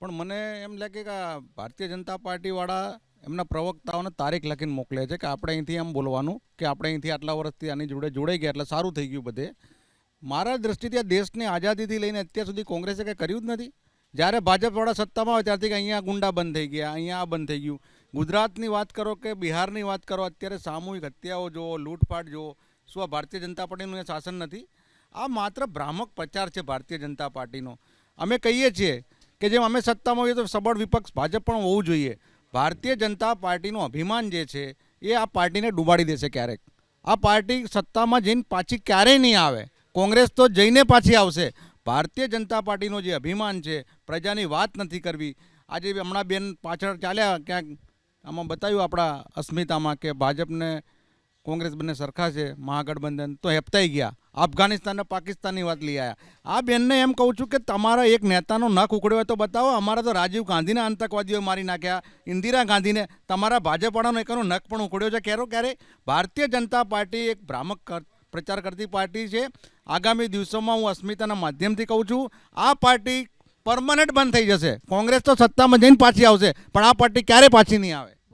પણ મને એમ લાગે કે આ ભારતીય જનતા પાર્ટીવાળા એમના પ્રવક્તાઓને તારીખ લખીને મોકલે છે કે આપણે અહીંથી એમ બોલવાનું કે આપણે અહીંથી આટલા વર્ષથી આની જોડે જોડાઈ ગયા એટલે સારું થઈ ગયું બધે. મારા દ્રષ્ટિથી આ દેશની આઝાદીથી લઈને અત્યાર સુધી કોંગ્રેસે કંઈ કર્યું જ નથી. જ્યારે ભાજપવાળા સત્તામાં હોય ત્યારથી અહીંયા ગુંડા બંધ થઈ ગયા, અહીંયા આ બંધ થઈ ગયું. ગુજરાતની વાત કરો કે બિહારની વાત કરો, અત્યારે સામૂહિક હત્યાઓ જુઓ, લૂંટફાટ જુઓ, શું આ ભારતીય જનતા પાર્ટીનું એ શાસન નથી? આ માત્ર ભ્રામક પ્રચાર છે ભારતીય જનતા પાર્ટીનો. અમે કહીએ છીએ કે જેમ અમે સત્તામાં હોઈએ તો સબળ વિપક્ષ ભાજપ પણ હોવું જોઈએ. ભારતીય જનતા પાર્ટીનું અભિમાન જે છે, એ આ પાર્ટીને ડૂબાડી દેશે ક્યારેક. આ પાર્ટી સત્તામાં જઈને પાછી ક્યારેય નહીં આવે. કોંગ્રેસ તો જઈને પાછી આવશે. ભારતીય જનતા પાર્ટીનો જે અભિમાન છે, પ્રજાની વાત નથી કરવી. આજે હમણાં બેન પાછળ ચાલ્યા ક્યાંક, આમાં બતાવ્યું આપણા અસ્મિતામાં કે ભાજપને કોંગ્રેસ બંને સરખા છે, મહાગઠબંધન તો હેપતાઈ ગયા. અફઘાનિસ્તાન અને પાકિસ્તાનની વાત લઈ આવ્યા આ બેનને એમ કહું છું કે તમારા એક નેતાનો નખ ઉકળ્યો હોય તો બતાવો. અમારા તો રાજીવ ગાંધીના આતંકવાદીઓ મારી નાખ્યા. ઇન્દિરા ગાંધીને તમારા ભાજપવાળાનો એકનો નખ પણ ઉકળ્યો છે. ક્યારે ક્યારે ભારતીય જનતા પાર્ટી એક ભ્રામક પ્રચાર કરતી પાર્ટી છે. આગામી દિવસોમાં હું અસ્મિતાના માધ્યમથી કહું છું, આ પાર્ટી પરમનન્ટ બંધ થઈ જશે. કોંગ્રેસ તો સત્તામાં જઈને પાછી આવશે, પણ આ પાર્ટી ક્યારે પાછી નહીં આવે?